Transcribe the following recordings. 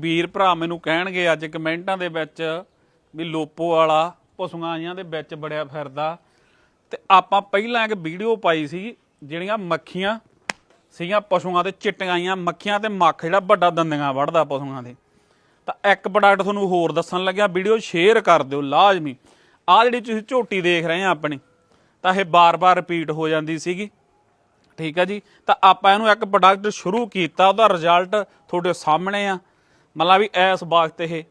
ਵੀਰ ਭਰਾ ਮੈਨੂੰ ਕਹਿਣਗੇ ਅੱਜ ਕਮੈਂਟਾਂ ਦੇ ਵਿੱਚ ਵੀ ਲੋਪੋ ਵਾਲਾ, ਪਸ਼ੂਆਂ ਆਈਆਂ ਦੇ ਵਿੱਚ ਬੜਿਆ ਫਿਰਦਾ। ਤੇ ਆਪਾਂ ਪਹਿਲਾਂ ਇੱਕ ਵੀਡੀਓ ਪਾਈ ਸੀ, ਜਿਹੜੀਆਂ ਮੱਖੀਆਂ ਸੀਗੀਆਂ, ਪਸ਼ੂਆਂ ਦੇ ਚਿੱਟੀਆਂ ਆਈਆਂ, ਮੱਖੀਆਂ ਤੇ ਮੱਖ ਜਿਹੜਾ ਵੱਡਾ ਦੰਦੀਆਂ ਵੜਦਾ ਪਸ਼ੂਆਂ ਦੇ। ਤਾਂ ਇੱਕ ਪ੍ਰੋਡਕਟ ਤੁਹਾਨੂੰ ਹੋਰ ਦੱਸਣ ਲੱਗਿਆ, ਵੀਡੀਓ ਸ਼ੇਅਰ ਕਰ ਦਿਓ ਲਾਜ਼ਮੀ। ਆ ਜਿਹੜੀ ਤੁਸੀਂ ਝੋਟੀ ਦੇਖ ਰਹੇ ਆ ਆਪਣੀ, ਤਾਂ ਇਹ ਬਾਰ-ਬਾਰ ਰਿਪੀਟ ਹੋ ਜਾਂਦੀ ਸੀਗੀ। ਠੀਕ ਹੈ ਜੀ? ਤਾਂ ਆਪਾਂ ਇਹਨੂੰ ਇੱਕ ਪ੍ਰੋਡਕਟ ਸ਼ੁਰੂ ਕੀਤਾ, ਉਹਦਾ ਰਿਜ਼ਲਟ ਤੁਹਾਡੇ ਸਾਹਮਣੇ ਆ। ਮਤਲਬ ਵੀ ਇਸ ਵਕਤ ਇਹ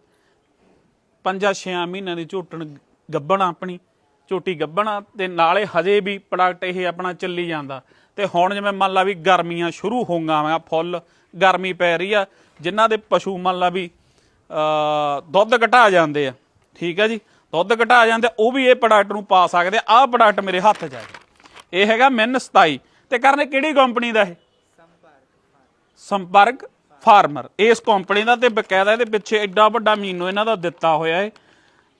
ਪੰਜਾਂ ਛੇਆਂ ਮਹੀਨਿਆਂ ਦੀ ਝੋਟਣ ਗੱਬਣ ਆਪਣੀ, ਝੋਟੀ ਗੱਬਣ ਆ, ਤੇ ਨਾਲੇ ਹਜੇ ਵੀ ਪ੍ਰੋਡਕਟ ਇਹ ਆਪਣਾ ਚੱਲੀ ਜਾਂਦਾ। ਤੇ ਹੁਣ ਜਿਵੇਂ ਮੰਨ ਲਾ ਵੀ ਗਰਮੀਆਂ ਸ਼ੁਰੂ ਹੋਈਆਂ ਵਾ ਫੁੱਲ, ਗਰਮੀ ਪੈ ਰਹੀ ਆ, ਜਿਨ੍ਹਾਂ ਦੇ ਪਸ਼ੂ ਮੰਨ ਲਾ ਵੀ ਦੁੱਧ ਘਟਾ ਜਾਂਦੇ ਆ, ਠੀਕ ਹੈ ਜੀ? ਦੁੱਧ ਘਟਾ ਜਾਂਦੇ, ਉਹ ਵੀ ਇਹ ਪ੍ਰੋਡਕਟ ਨੂੰ ਪਾ ਸਕਦੇ ਆ, ਆਹ ਪ੍ਰੋਡਕਟ ਮੇਰੇ ਹੱਥ 'ਚ ਆ ਇਹ ਹੈਗਾ ਮਿਨ 27 ਤੇ ਕਰਨੇ ਕਿਹੜੀ ਕੰਪਨੀ ਦਾ ਇਹ? ਸੰਪਰਕ। ਫਾਰਮਰ। ਇਸ ਕੰਪਨੀ ਦਾ ਤੇ ਬਕਾਇਦਾ ਇਹਦੇ ਪਿੱਛੇ ਐਡਾ ਵੱਡਾ ਮੀਨੋ ਇਹਨਾਂ ਦਾ ਦਿੱਤਾ ਹੋਇਆ ਹੈ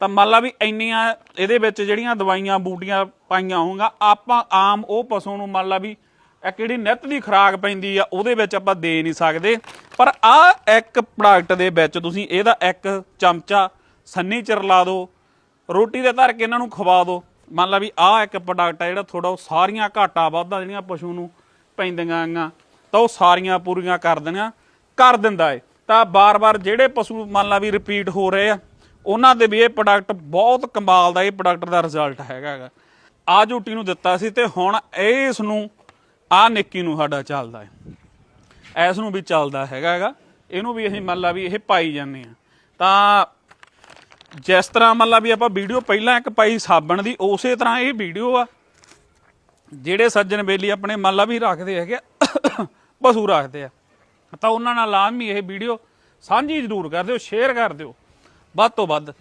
ਤਾਂ ਮੰਨ ਲਾ ਵੀ ਇੰਨੀਆਂ ਇਹਦੇ ਵਿੱਚ ਜਿਹੜੀਆਂ ਦਵਾਈਆਂ ਬੂਟੀਆਂ ਪਾਈਆਂ ਹੋਊਗਾ, ਆਪਾਂ ਆਮ ਉਹ ਪਸ਼ੂ ਨੂੰ ਮੰਨ ਲਾ ਵੀ ਇਹ ਕਿਹੜੀ ਨਿੱਤ ਦੀ ਖੁਰਾਕ ਪੈਂਦੀ ਆ, ਉਹਦੇ ਵਿੱਚ ਆਪਾਂ ਦੇ ਨਹੀਂ ਸਕਦੇ। ਪਰ ਆ ਇੱਕ ਪ੍ਰੋਡਕਟ ਦੇ ਵਿੱਚ ਤੁਸੀਂ ਇਹਦਾ ਇੱਕ ਚਮਚਾ ਸੰਨੀ ਚਿਰ ਲਾ ਦਿਓ ਰੋਟੀ ਦੇ ਧਰ ਕੇ ਇਹਨਾਂ ਨੂੰ ਖਵਾ ਦਿਓ ਮੰਨ ਲਾ ਵੀ ਆਹ ਇੱਕ ਪ੍ਰੋਡਕਟ ਆ ਜਿਹੜਾ ਥੋੜਾ ਉਹ ਸਾਰੀਆਂ ਘਾਟਾ ਵਾਧਾ ਜਿਹੜੀਆਂ ਪਸ਼ੂ ਨੂੰ ਪੈਂਦੀਆਂ ਆਂਗਾ ਤਾਂ ਉਹ ਸਾਰੀਆਂ ਪੂਰੀਆਂ ਕਰ ਦੇਣੀਆਂ। ਕਰ ਦਿੰਦਾ ਏ। ਤਾਂ ਬਾਰ-ਬਾਰ ਜਿਹੜੇ ਪਸ਼ੂ ਮੰਨ ਲਾ ਵੀ ਰਿਪੀਟ ਹੋ ਰਹੇ ਆ ਉਹਨਾਂ ਦੇ ਵੀ ਇਹ ਪ੍ਰੋਡਕਟ ਬਹੁਤ ਕਮਾਲ ਦਾ ਇਹ ਪ੍ਰੋਡਕਟ ਦਾ ਰਿਜ਼ਲਟ ਹੈਗਾ ਗਾ। ਆ ਝੂਟੀ ਨੂੰ ਦਿੱਤਾ ਸੀ ਤੇ ਹੁਣ ਇਸ ਨੂੰ ਆ ਨਿੱਕੀ ਨੂੰ ਸਾਡਾ ਚੱਲਦਾ ਹੈ ਇਸ ਨੂੰ ਵੀ ਚੱਲਦਾ ਹੈਗਾ ਗਾ। ਇਹਨੂੰ ਵੀ ਅਸੀਂ ਮੰਨ ਲਾ ਵੀ ਇਹ ਪਾਈ ਜਾਂਦੇ ਆ। ਤਾਂ ਜਿਸ ਤਰ੍ਹਾਂ ਮੰਨ ਲਾ ਵੀ ਆਪਾਂ ਵੀਡੀਓ ਪਹਿਲਾਂ ਇੱਕ ਪਾਈ ਸਾਬਣ ਦੀ ਉਸੇ ਤਰ੍ਹਾਂ ਇਹ ਵੀਡੀਓ ਆ। ਜਿਹੜੇ ਸੱਜਣ ਬੇਲੀ ਆਪਣੇ ਮੰਨ ਲਾ ਵੀ ਰੱਖਦੇ ਹੈਗੇ ਆ, ਪਸ਼ੂ ਰੱਖਦੇ ਆ। ਤਾਂ ਉਹਨਾਂ ਨਾਲ ਲਾਜ਼ਮੀ ਇਹ ਵੀਡੀਓ ਸਾਂਝੀ ਜ਼ਰੂਰ ਕਰ ਦਿਓ, ਸ਼ੇਅਰ ਕਰ ਦਿਓ। ਵੱਧ ਤੋਂ ਵੱਧ